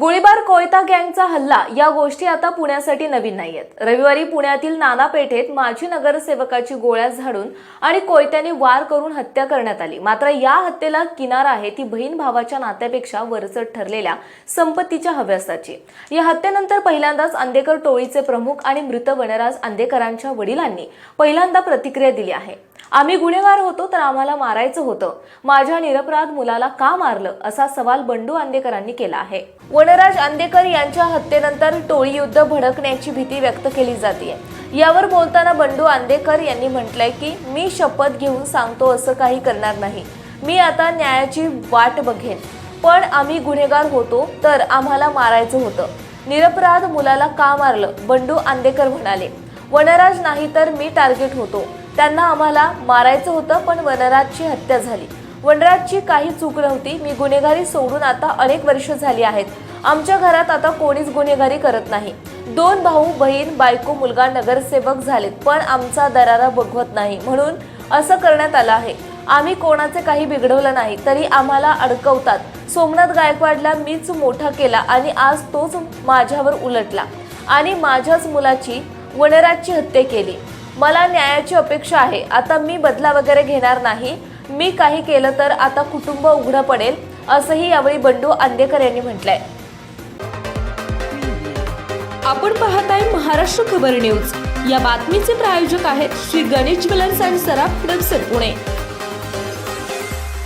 गोळीबार कोयता गँगचा हल्ला या गोष्टी आता पुण्यासाठी नवीन नाही आहेत रविवारी पुण्यातील नाना पेठेत माजी नगरसेवकाची गोळ्या झाडून आणि कोयत्याने वार करून हत्या करण्यात आली. मात्र या हत्येला किनार आहे ती बहीण भावाच्या नात्यापेक्षा वरचट ठरलेल्या संपत्तीच्या हव्यासाची. या हत्येनंतर पहिल्यांदाच आंदेकर टोळीचे प्रमुख आणि मृत वनराज आंदेकरांच्या वडिलांनी पहिल्यांदा प्रतिक्रिया दिली आहे. आम्ही गुन्हेगार होतो तर आम्हाला मारायचं होतं. माझ्या निरपराध मुलाला का मारलं? असा सवाल बंडू आंदेकरांनी केला आहे. वनराज आंदेकर यांच्या हत्येनंतर टोळी युद्ध भडकण्याची भीती व्यक्त केली जाते यावर बोलताना बंडू आंदेकर यांनी म्हटलंय की मी शपथ घेऊन सांगतो असं काही करणार नाही. मी आता न्यायाची वाट बघेन. पण आम्ही गुन्हेगार होतो तर आम्हाला मारायचं होतं. निरपराध मुलाला का मारलं? बंडू आंदेकर म्हणाले. वनराज नाही तर मी टार्गेट होतो. त्यांना आम्हाला मारायचं होतं पण वनराजची हत्या झाली. वनराजची काही चूक नव्हती. मी गुन्हेगारी सोडून आता अनेक वर्ष झाली आहेत. आमच्या घरात आता कोणीच गुन्हेगारी करत नाही. दोन भाऊ बहीण बायको मुलगा नगरसेवक झालेत पण आमचा दरारा बघवत नाही. म्हणून असं करण्यात आलं आहे. आम्ही कोणाचे काही बिघडवलं नाही तरी आम्हाला अडकवतात. सोमनाथ गायकवाडला मीच मोठा केला आणि आज तोच माझ्यावर उलटला. आणि माझ्याच मुलाची वनराजची हत्या केली. मला न्यायाची अपेक्षा आहे. आता मी बदला वगैरे घेणार नाही. मी काही केलं तर आता कुटुंब उघडं पडेल असंही यावेळी बंडू आंदेकर यांनी म्हटलंय. आपण पाहत आहे महाराष्ट्र खबर न्यूज. या बातमीचे प्रायोजक आहेत श्री गणेश ज्वेलर्स अँड सराफ हडपसर पुणे.